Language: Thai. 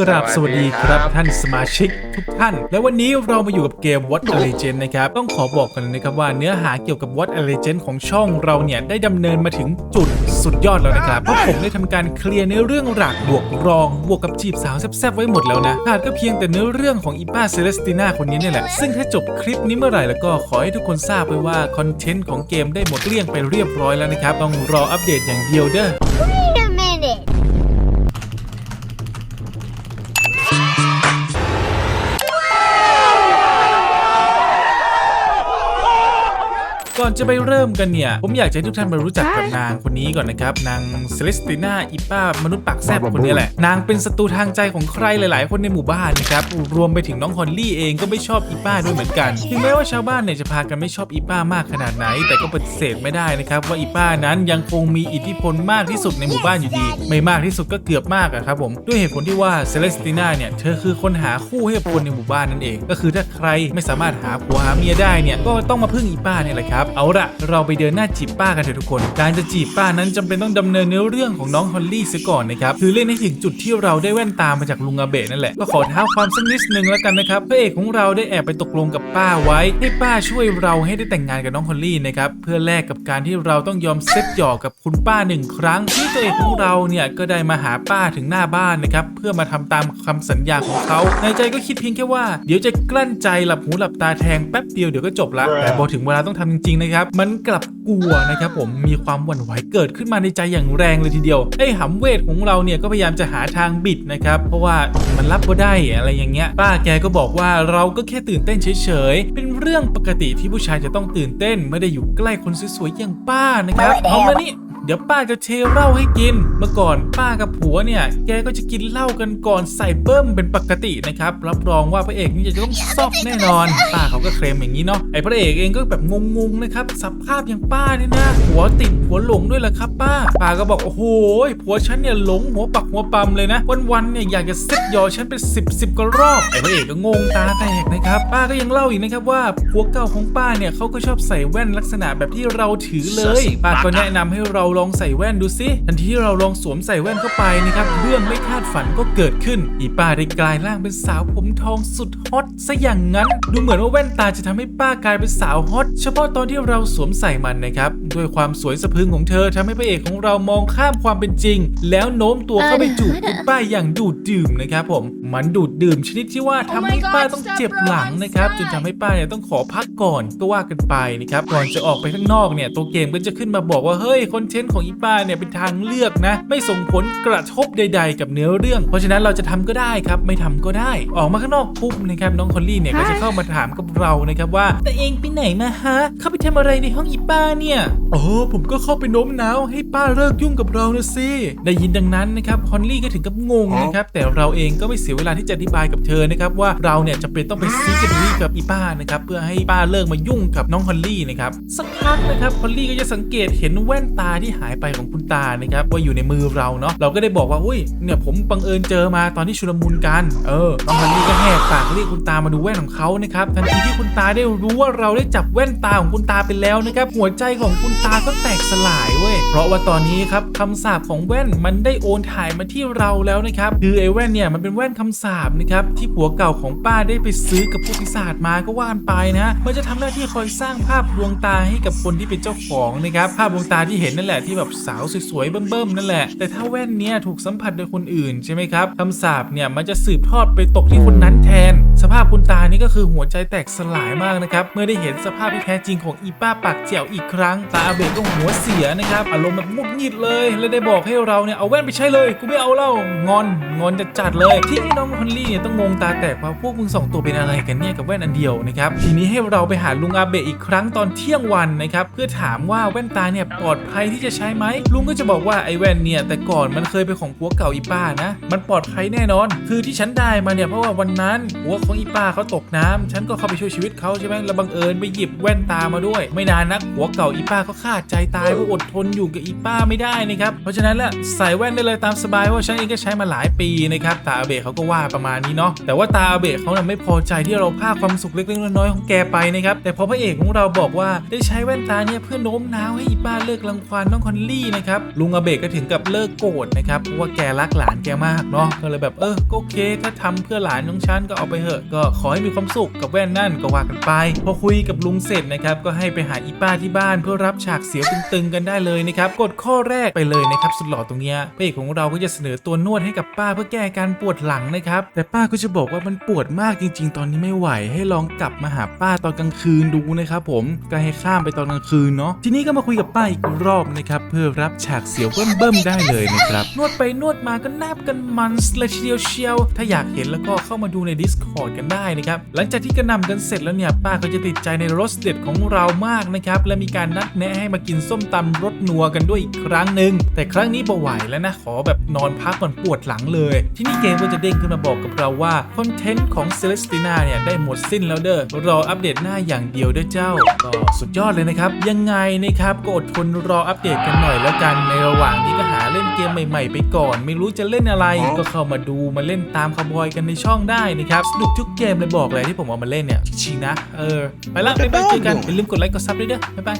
กราบสวัสดีครับสวัสดีครับท่านสมาชิกทุกท่าน และวันนี้เรามาอยู่กับเกม What a Legend นะครับ ต้องขอบอกกันเลยนะครับว่าเนื้อหาเกี่ยวกับ What a Legend ของช่องเราเนี่ย ได้ดำเนินมาถึงจุดสุดยอดแล้วนะครับ เพราะผมได้ทำการเคลียร์เนื้อเรื่องหลักบวกรอง บวกกับจีบสาวแซ่บๆไว้หมดแล้วนะขาดก็เพียงแต่เนื้อเรื่องของอีป้าเซเลสติน่าคนนี้เนี่ยแหละ ซึ่งถ้าจบคลิปนี้เมื่อไหร่แล้วก็ขอให้ทุกคนทราบไว้ว่าคอนเทนต์ของเกมได้หมดเกลี้ยงไปเรียบร้อยแล้วนะครับต้องรออัปเดตอย่างเดียวเด้อ ก่อนจะไปเริ่มกันเนี่ย ผมอยากจะให้ทุกท่านมารู้จักกับนางคนนี้ก่อนนะครับ นางเซเลสติน่าอิป้ามนุษย์ปากแซบคนนี้แหละ นางเป็นศัตรูทางใจของใครหลาย ๆ คนในหมู่บ้านนะครับรวมไปถึงน้องฮอลลี่เองก็ไม่ชอบอีป้าด้วยเหมือนกันถึงแม้ว่าชาวบ้านเนี่ยจะพากันไม่ชอบอีป้ามากขนาดไหน แต่ก็ปฏิเสธไม่ได้นะครับว่าอีป้านั้นยังคงมีอิทธิพลมากที่สุดในหมู่บ้านอยู่ดี ไม่มากที่สุดก็เกือบมากอะครับผมด้วยเหตุผลที่ว่าเซเลสติน่าเนี่ยเธอคือคนหาคู่ให้กับคนในหมู่บ้านนั่นเอง ก็คือถ้าใครไม่สามารถหาผัวหาเมียได้เนี่ยก็ต้องมาพึ่งอีป้าเนี่ยแหละครับเอาละเราไปเดินหน้าจีบป้ากันเถอะทุกคน การจะจีบป้านั้นจำเป็นต้องดำเนินเนื้อเรื่องของน้องฮอลลี่ซะก่อนนะครับคือเล่นให้ถึงจุดที่เราได้แว่นตามาจากลุงอาเบะนั่นแหละก็ขอท้าความสักนิดนึงแล้วกันนะครับพระเอกของเราได้แอบไปตกลงกับป้าไว้ ให้ป้าช่วยเราให้ได้แต่งงานกับน้องฮอลลี่นะครับเพื่อแลกกับการที่เราต้องยอมเซ็ตหยอกกับคุณป้าหนึ่งครั้ง ที่ตัวเอกของเราเนี่ยก็ได้มาหาป้าถึงหน้าบ้านนะครับเพื่อมาทำตามคำสัญญาของเขาในใจก็คิดเพียงแค่ว่าเดี๋ยวจะกลั้นใจหลับหูหลับตาแทงแป๊บเดียวเดี๋ยวก็จบละแต่พอถึงเวลาต้องทำจริงๆนะครับ มันกลับกลัวนะครับผมมีความหวั่นไหวเกิดขึ้นมาในใจอย่างแรงเลยทีเดียวไอ้หำเวทของเราเนี่ยก็พยายามจะหาทางบิดนะครับ เพราะว่ามันรับก็ได้อะไรอย่างเงี้ย ป้าแกก็บอกว่าเราก็แค่ตื่นเต้นเฉยๆ เป็นเรื่องปกติที่ผู้ชายจะต้องตื่นเต้นไม่ได้อยู่ใกล้คนสวยๆอย่างป้านะครับเอามานี่ เดี๋ยวป้าจะเทเหล้าให้กิน เมื่อก่อนป้ากับผัวเนี่ยแกก็จะกินเหล้ากันก่อนใส่เบิ้มเป็นปกตินะครับรับรองว่าพระเอกนี่จะต้องซอกแน่นอนป้าเขาก็เคลมอย่างนี้เนาะไอ้พระเอกเองก็แบบงงๆนะครับสภาพอย่างป้าเนี่ยนะผัวติดผัวหลงด้วยแหละครับ ป้าป้าก็บอกโอ้โหผัวฉันเนี่ยหลงหัวปักหัวปั๊มเลยนะ วันๆเนี่ยอยากจะเซ็ตยอฉันเป็นสิบสิบกว่ารอบไอ้พระเอกก็งงตาแตกนะครับป้าก็ยังเล่าอีกนะครับว่าผัวเก่าของป้าเนี่ยเขาก็ชอบใส่แว่นลักษณะแบบที่เราถือเลยป้าก็แนะนำให้เราลองใส่แว่นดูสิทันทีที่เราลองสวมใส่แว่นเข้าไปนะครับเรื่องไม่คาดฝันก็เกิดขึ้น อีป้าได้กลายร่างเป็นสาวผมทองสุดฮอตซะอย่างนั้น ดูเหมือนว่าแว่นตาจะทำให้ป้ากลายเป็นสาวฮอตเฉพาะตอนที่เราสวมใส่มันนะครับด้วยความสวยสะพรึงของเธอทำให้พระเอกของเรามองข้ามความเป็นจริง แล้วโน้มตัวเข้าไปจูบคุณป้าอย่างดูดดื่มนะครับผมมันดูดดื่มชนิดที่ว่าทำให้ป้าต้องเจ็บหลังนะครับจนทำให้ป้าเนี่ยต้องขอพักก่อนก็ว่ากันไปนะครับก่อนจะออกไปข้างนอกเนี่ยตัวเกมก็จะขึ้นมาบอกว่าเฮ้ยคอนเทนต์ของอีป้าเนี่ยเป็นทางเลือกนะ ไม่ส่งผลกระทบใด ๆ กับเนื้อเรื่อง เพราะฉะนั้นเราจะทำก็ได้ครับ ไม่ทำก็ได้ ออกมาข้างนอกปุ๊บนะครับน้องคอลลี่เนี่ยก็จะเข้ามาถามกับเรานะครับว่าแต่เองไปไหนมาฮะ เข้าไปทำอะไรในห้องอีป้าเนี่ยอ๋อผมก็เข้าไปโน้มน้าวให้ป้าเลิกยุ่งกับเรานะสิได้ยินดังนั้นนะครับฮอลลี่ก็ถึงกับงงนะครับแต่เราเองก็ไม่เสียเวลาที่จะอธิบายกับเธอนะครับว่าเราเนี่ยจะเป็นต้องไปซีกันดีกับอีป้านะครับเพื่อให้ป้าเลิกมายุ่งกับน้องฮอลลี่นะครับสักพักนะครับฮอลลี่ก็จะสังเกตเห็นแว่นตาที่หายไปของคุณตานะครับว่าอยู่ในมือเราเนาะเราก็ได้บอกว่าอุ้ยเนี่ยผมบังเอิญเจอมาตอนที่ชุลมุนกันเออน้องฮอลลี่ก็แหกปากเรียกคุณตามาดูแว่นของเขานะครับทันทีที่คุณตาได้รู้ว่าเราได้จับแว่นตาของคุณตาไปแล้วนะครับหัวใจของคุณตาก็แตกสลายเว้ยเพราะว่าตอนนี้ครับคำสาปของแว่นมันได้โอนถ่ายมาที่เราแล้วนะครับคือไอ้แว่นเนี่ยมันเป็นแว่นคำสาปนะครับที่ผัวเก่าของป้าได้ไปซื้อกับผู้พิศาจมาก็ว่านไปนะมันจะทำหน้าที่คอยสร้างภาพดวงตาให้กับคนที่เป็นเจ้าของนะครับภาพดวงตาที่เห็นนั่นแหละที่แบบสาวสวยๆเบิ่มๆนั่นแหละ แต่ถ้าแว่นเนี้ยถูกสัมผัสโดยคนอื่นใช่ไหมครับคำสาปเนี่ยมันจะสืบทอดไปตกที่คนนั้นแทน สภาพคุณตานี่ก็คือหัวใจแตกสลายมากนะครับ เมื่อได้เห็นสภาพที่แท้จริงของอีป้าปากแจ๋วอีกครั้ง ตาอาเบะก็หัวเสียนะครับอารมณ์แบบหงุดหงิดเลย และได้บอกให้เราเนี่ยเอาแว่นไปใช้เลยกูไม่เอาเล่างอนงอนจะจัดเลยที่นี่น้องฮอลลี่เนี่ยต้องงงตาแตกว่าพวกมึงสองตัวเป็นอะไรกันเนี่ยกับแว่นอันเดียวนะครับทีนี้ให้เราไปหาลุงอาเบะอีกครั้งตอนเที่ยงวันนะครับเพื่อถามว่าแว่นตาเนี่ยปลอดภัยที่จะใช้ไหมลุงก็จะบอกว่าไอ้แว่นเนี่ยแต่ก่อนมันเคยเป็นของผัวเก่าอีป้านะ มันปลอดภัยแน่นอน คือที่ฉันได้มาเนี่ยเพราะว่าวันนั้นผัวของอีป้าเขาตกน้ำฉันก็เข้าไปช่วยชีวิตเขาใช่ไหมแล้วบังเอิญไปหยิบแว่นตามาด้วย ไม่นานนักผัวเก่าอีป้าก็ขาดใจตายเพราะอดทนอยู่กับอีป้าไม่ได้นะครับเพราะฉะนั้นละใส่แว่นได้เลยตามสบายเพราะฉันเองก็ใช้มาหลายปีนะครับตาอาเบะเขาก็ว่าประมาณนี้เนาะแต่ว่าตาอาเบะเขาน่ะไม่พอใจที่เราพาความสุขเล็กๆน้อยๆของแกไปนะครับแต่พอพระเอกของเราบอกว่าได้ใช้แว่นตาเนี่ยเพื่อโน้มน้าวให้อีป้าเลิกรังควานน้องคอนลี่นะครับลุงอาเบะก็ถึงกับเลิกโกรธนะครับเพราะว่าแกรักหลานแกมากเนาะก็เลยแบบเออก็โอเคถ้าทำเพื่อหลานของฉันก็เอาไปเถอะก็ขอให้มีความสุขกับแว่นนั่นก็ว่ากันไป พอคุยกับลุงเสร็จนะครับก็ให้ไปหาอีป้าที่บ้านเพื่อรับฉากเสียวตึงๆกันได้เลยนะครับกดข้อแรกไปเลยนะครับสุดหล่อตรงเนี้ยพระเอกของเราก็จะเสนอตัวนวดให้กับป้าเพื่อแก้การปวดหลังนะครับแต่ป้าก็จะบอกว่ามันปวดมากจริง ๆ ตอนนี้ไม่ไหวให้ลองกลับมาหาป้าตอนกลางคืนดูนะครับผมก็ให้ข้ามไปตอนกลางคืนเนาะทีนี้ก็มาคุยกับป้าอีกรอบนะครับเพื่อรับฉากเสียวเบิ่มๆได้เลยนะครับ นวดไปนวดมาก็แนบกันมันเลยเดียวเชียว ถ้าอยากเห็นแล้วก็เข้ามาดูใน Discord กันได้นะครับ หลังจากที่กระนำกันเสร็จแล้วเนี่ย ป้าก็จะติดใจในรสเด็ดของเรามากนะครับ และมีการนัดแนะให้มากินส้มตำรสนัวกันด้วยอีกครั้งหนึ่งแต่ครั้งนี้บ่ไหวแล้วนะขอแบบนอนพักก่อนปวดหลังเลย ที่นี่เกมก็จะเด้งขึ้นมาบอกกับเราว่าคอนเทนต์ของเซเลสติน่าเนี่ยได้หมดสิ้นแล้วเด้อรออัปเดตหน้าอย่างเดียวเด้อเจ้าก็สุดยอดเลยนะครับยังไงนะครับก็อดทนรออัปเดตกันหน่อยแล้วกันในระหว่างนี้ก็หาเล่นเกมใหม่ๆ ไปก่อน ไม่รู้จะเล่นอะไร ก็เข้ามาดูมาเล่นตามคาร์บอยกันในช่องได้นะครับสนุกทุกเกมเลยบอกเลยที่ผมเอามาเล่นเนี่ยชิงๆนะ เออ ไปละบ๊ายบายเจอกันอย่าลืมกดไลค์กดซับด้วยเด้อบ๊ายบาย